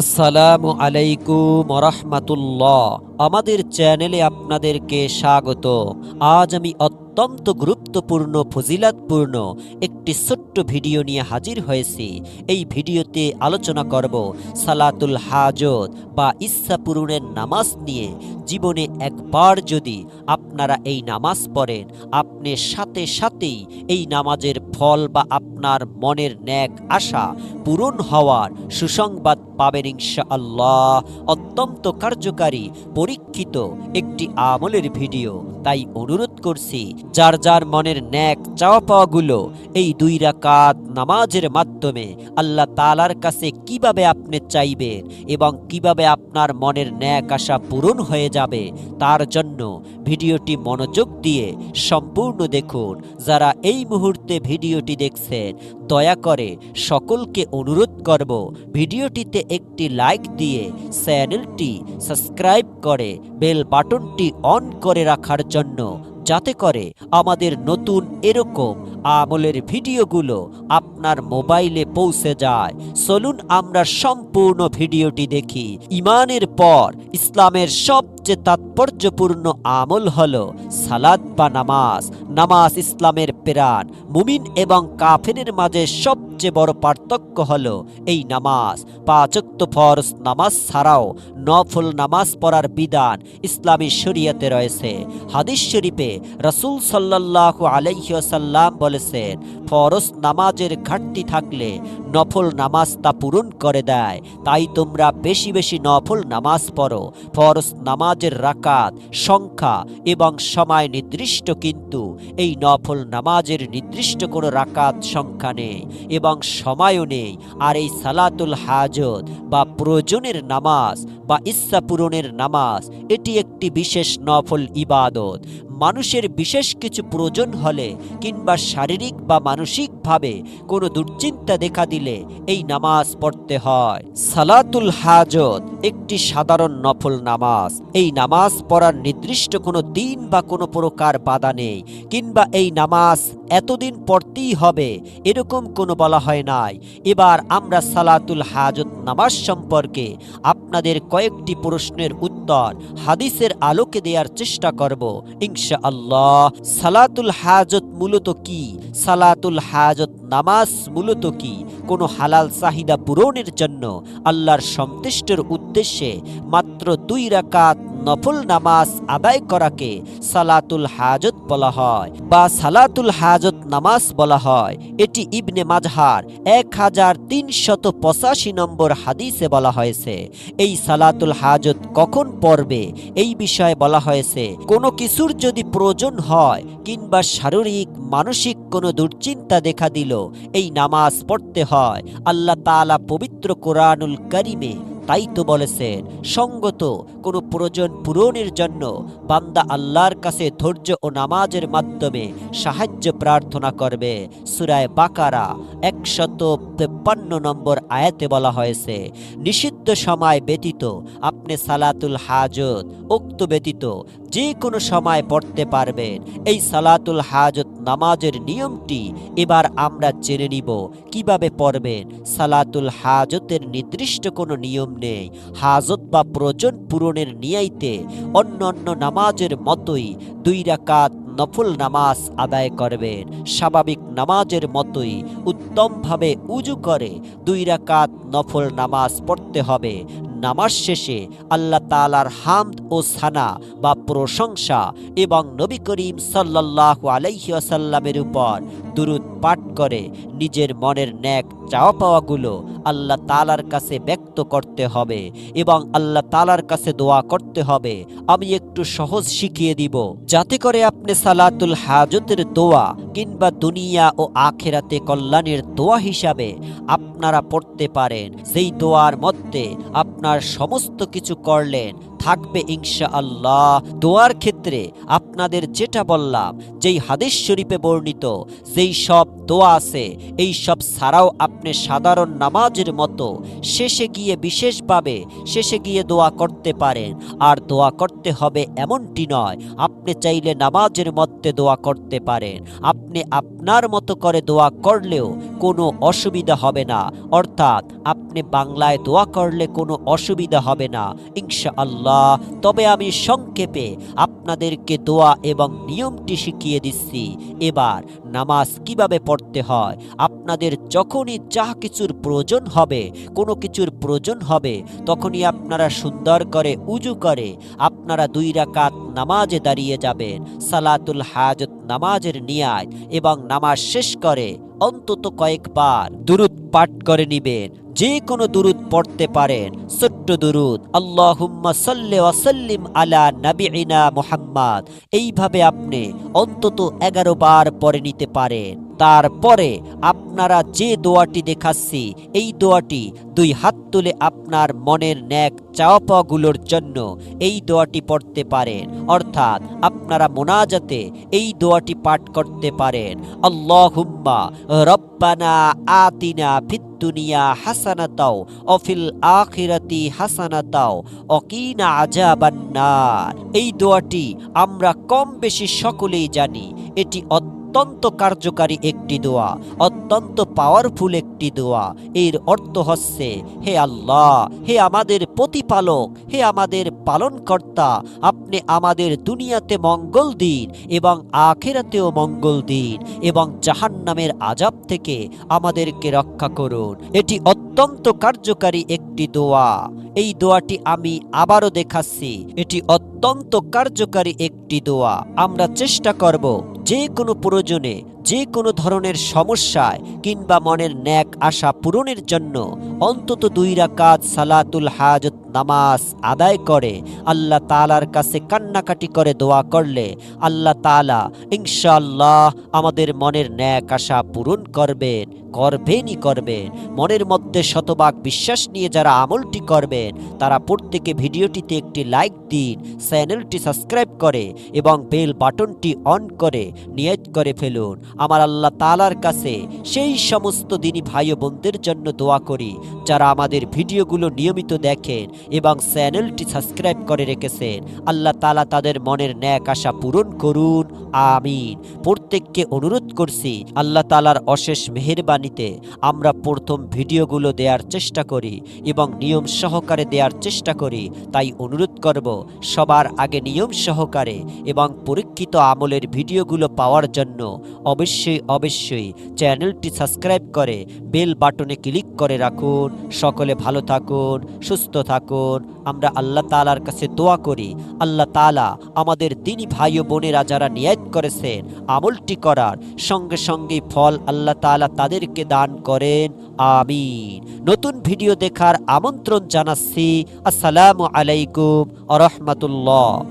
আসসালামু আলাইকুম রহমাতুল্লাহ আমাদের চ্যানেলে আপনাদেরকে স্বাগত। আজ আমি অত্যন্ত গুরুত্বপূর্ণ, ফজিলাতপূর্ণ একটি ছোট্ট ভিডিও নিয়ে হাজির হয়েছি। এই ভিডিওতে আলোচনা করব সালাতুল হাজত বা ইচ্ছা পূরণের নামাজ নিয়ে। জীবনে একবার যদি আপনারা এই নামাজ পড়েন, আপনি সাথে সাথেই এই নামাজের ফল বা আপনার মনের ন্যাক আশা পূরণ হওয়ার সুসংবাদ পাবেন ইনশা আল্লাহ অত্যন্ত কার্যকারী, পরীক্ষিত একটি আমলের ভিডিও। তাই অনুরোধ করছি। যার যার মনের ন্যাক চাওয়া পাওয়াগুলো এই দুই রাকাত নামাজের মাধ্যমে আল্লাহ তালার কাছে কীভাবে আপনি চাইবেন এবং কীভাবে আপনার মনের ন্যাক আশা পূরণ হয়ে যাবে, তার জন্য ভিডিওটি মনোযোগ দিয়ে সম্পূর্ণ দেখুন। যারা এই মুহূর্তে ভিডিওটি দেখছেন, দয়া করে সকলকে অনুরোধ করব, ভিডিওটিতে একটি লাইক দিয়ে চ্যানেলটি সাবস্ক্রাইব করে বেল বাটনটি অন করে রাখার জন্য যাতে করে আমাদের নতুন এরকম আমলের ভিডিওগুলো আপনার মোবাইলে পৌঁছে যায়। চলুন আমরা সম্পূর্ণ ভিডিওটি দেখি। ইমানের পর ইসলামের সবচেয়ে তাৎপর্যপূর্ণ আমল হল সালাদ বা নামাজ। নামাজ ইসলামের প্রাণ। মুমিন এবং কাফেরের মাঝে সবচেয়ে বড় পার্থক্য হল এই নামাজ। পাঁচক্ত ফরজ নামাজ ছাড়াও নফল নামাজ পড়ার বিধান ইসলামী শরিয়াতে রয়েছে। হাদিস শরীফে রসুল সাল্লাহ আলাইসাল্লাম বলেছেন, ফরজ নামাজের ঘাটতি থাকলে নফল নামাজ তা পূরণ করে দেয়। তাই তোমরা বেশি বেশি নফল নামাজ পড়ো। ফরজ নামাজের রাকাত, সংখ্যা এবং সময় নির্দিষ্ট কিন্তু এই নফল নামাজের নির্দিষ্ট কোনো রাকাত সংখ্যা নেই এবং সময়ও নেই। আর এই সালাতুল হাজত বা প্রয়োজনের নামাজ বা ইচ্ছা পূরণের নামাজ এটি একটি বিশেষ নফল ইবাদত। মানুষের বিশেষ কিছু প্রয়োজন হলে কিংবা শারীরিক বা মানসিকভাবে কোনো দুশ্চিন্তা দেখা দিলে এই নামাজ পড়তে হয়। সালাতুল হাজত একটি সাধারণ নফল নামাজ। এই নামাজ পড়ার নির্দিষ্ট কোনো দিন বা কোনো প্রকার বাধা নেই, কিংবা এই নামাজ এতদিন পড়তেই হবে এরকম কোনো বলা হয় নাই। এবার আমরা সালাতুল হাজত নামাজ সম্পর্কে আপনাদের কয়েকটি প্রশ্নের উত্তর হাদিসের আলোকে দেওয়ার চেষ্টা করব। ইনশা আল্লাহ সালাতুল হাজত মূলত কি? সালাতুল হাজত নামাজ মূলত কি? কোন হালাল চাহিদা পূরণের জন্য আল্লাহর সন্তুষ্টের উদ্দেশ্যে মাত্র দুই রাকাত নফল নামাজ আদায় করাকে সালাতুল হাজত বলা হয় বা সালাতুল হাজত নামাজ বলা হয়। এটি ইবনে মাজহার এক হাজার তিনশত পঁচাশি নম্বর হাদিসে বলা হয়েছে। এই সালাতুল হাজত কখন পড়বে? এই বিষয়ে বলা হয়েছে, কোনো কিছুর যদি প্রয়োজন হয় কিংবা শারীরিক, মানসিক কোনো দুশ্চিন্তা দেখা দিল, এই নামাজ পড়তে হয়। আল্লাহ তাআলা পবিত্র কোরআনুল করিমে তাই তো বলেছেন সঙ্গত কোনো প্রয়োজন পূরণের জন্য বান্দা আল্লাহর কাছে ধৈর্য ও নামাজের মাধ্যমে সাহায্য প্রার্থনা করবে। সুরায় বাকারা একশত তেপ্পান্ন নম্বর আয়াতে বলা হয়েছে, নিষিদ্ধ সময় ব্যতীত আপনি সালাতুল হাজত, উক্ত ব্যতীত যে কোনো সময় পড়তে পারবেন। এই সালাতুল হাজত নামাজের নিয়মটি এবার আমরা জেনে নিব কীভাবে পড়বেন। সালাতুল হাজতের নির্দিষ্ট কোনো নিয়ম নেই। হাজত বা প্রয়োজন পূরণের নিয়াইতে অন্য অন্য নামাজের মতোই দুই রাকাত নফল নামাজ আদায় করবেন। স্বাভাবিক নামাজের মতোই উত্তমভাবে উজু করে দুই রাকাত নফল নামাজ পড়তে হবে। নামাজ শেষে আল্লাহ তালার হামদ ও সানা বা প্রশংসা এবং নবী করিম সাল্লাহ আলাইসাল্লামের উপর দুরুদ পাঠ করে নিজের মনের ন্যাক চাওয়া পাওয়াগুলো আল্লাহ তালার কাছে ব্যক্ত করতে হবে এবং আল্লাহ তালার কাছে দোয়া করতে হবে। আমি একটু সহজ শিখিয়ে দিব। যাতে করে আপনি সালাতুল হাজতের দোয়া কিংবা দুনিয়া ও আখেরাতে কল্যাণের দোয়া হিসাবে আপনারা পড়তে পারেন। সেই দোয়ার মধ্যে আপনার সমস্ত কিছু করলেন থাকবে ইনশা আল্লাহ দোয়ার ক্ষেত্রে আপনাদের যেটা বললাম, যেই হাদিস শরীফে বর্ণিত, যেই সব দোয়া আছে, এই সব ছাড়াও আপনি সাধারণ নামাজের মতো শেষে গিয়ে বিশেষভাবে শেষে গিয়ে দোয়া করতে পারেন। আর দোয়া করতে হবে এমনটি নয়, আপনি চাইলে নামাজের মধ্যে দোয়া করতে পারেন। আপনি আপনার আপনার মতো করে দোয়া করলেও কোনো অসুবিধা হবে না। অর্থাৎ আপনি বাংলায় দোয়া করলে কোনো অসুবিধা হবে না। ইনশা আল্লাহ তবে আমি সংক্ষেপে আপনাদেরকে দোয়া এবং নিয়মটি শিখিয়ে দিচ্ছি। এবার নামাজ কীভাবে পড়তে হয়? আপনাদের যখনই যা কিছুর প্রয়োজন হবে, কোনো কিছুর প্রয়োজন হবে, তখনই আপনারা সুন্দর করে উজু করে আপনারা দুই রাকাত নামাজে দাঁড়িয়ে যাবেন। সালাতুল হাজত নামাজের নিয়ায় এবং নামাজ শেষ করে অন্তত কয়েকবার দুরুদ পাঠ করে নিবেন। যে কোনো দুরুদ পড়তে পারেন। ছোট্ট দুরুদ, আল্লাহুম্মা সাল্লে আলা নাবিনা মুহাম্মদ। এইভাবে আপনি অন্তত এগারো বার পরে নিতে পারেন। তারপরে আপনারা যে দোয়াটি দেখাচ্ছি, এই দোয়াটি দুই হাত তুলে আপনার মনের ন্যাক চাওয়া পাওয়াগুলোর জন্য এই দোয়াটি পড়তে পারেন। অর্থাৎ আপনারা মোনাজাতে এই দোয়াটি পাঠ করতে পারেন। আল্লাহুম্মা রব্বানা আতিনা ফিদ দুনিয়া হাসানাতাও অফিল আখিরাতি হাসানাতাও অকিনা আজাবান্নার এই দোয়াটি আমরা কম বেশি সকলেই জানি। এটি অত্যন্ত কার্যকারী একটি দোয়া, অত্যন্ত পাওয়ারফুল একটি দোয়া। এর অর্থ হচ্ছে, হে আল্লাহ, হে আমাদের প্রতিপালক, হে আমাদের পালনকর্তা, আপনি আমাদের দুনিয়াতে মঙ্গল দিন এবং আখেরাতেও মঙ্গল দিন এবং জাহান্নামের আজাব থেকে আমাদেরকে রক্ষা করুন। এটি অত্যন্ত কার্যকারী একটি দোয়া। এই দোয়াটি আমি আবারও দেখাচ্ছি। এটি অত্যন্ত কার্যকারী একটি দোয়া। আমরা চেষ্টা করব যে কোনো প্রয়োজনে যে কোনো ধরনের সমস্যায় কিংবা মনের ন্যাক আশা পূরণের জন্য অন্তত দুই রাকাত সালাতুল হাজত নামাজ আদায় করে, আল্লাহ তালার কাছে কান্নাকাটি করে দোয়া করলে আল্লাহ তালা ইনশাল্লাহ আমাদের মনের ন্যাক আশা পূরণ করবেন করবেনই করবেন। মনের মধ্যে শতভাগ বিশ্বাস নিয়ে যারা আমলটি করবেন, তারা প্রত্যেকে ভিডিওটিতে একটি লাইক দিন, চ্যানেলটি সাবস্ক্রাইব করে এবং বেল বাটনটি অন করে নিয়ত করে ফেলুন। আমার আল্লাহ তালার কাছে সেই সমস্ত দিনই ভাই বোনদের জন্য দোয়া করি, যারা আমাদের ভিডিওগুলো নিয়মিত দেখেন এবং চ্যানেলটি সাবস্ক্রাইব করে রেখেছেন। আল্লাহ তালা তাদের মনের ন্যাক আশা পূরণ করুন। আমিন। প্রত্যেককে অনুরোধ করছি, আল্লাহ তালার অশেষ মেহেরবানিতে আমরা প্রথম ভিডিওগুলো দেওয়ার চেষ্টা করি এবং নিয়ম সহকারে দেওয়ার চেষ্টা করি। তাই অনুরোধ করব, সবার আগে নিয়ম সহকারে এবং পরীক্ষিত আমলের ভিডিওগুলো পাওয়ার জন্য অবশ্যই অবশ্যই চ্যানেলটি সাবস্ক্রাইব করে বেল বাটনে ক্লিক করে রাখুন। সকলে ভালো থাকুন, সুস্থ থাকুন। আমরা আল্লাহ তালার কাছে দোয়া করি। আল্লাহ তালা আমাদের দিনী ভাই ও বোনেরা যারা নিয়াত করেছেন, আমলটি করার সঙ্গে সঙ্গে ফল আল্লাহ তালা তাদেরকে দান করেন। আমিন। নতুন ভিডিও দেখার আমন্ত্রণ জানাচ্ছি। আসসালামু আলাইকুম আ রহমতুল্লাহ।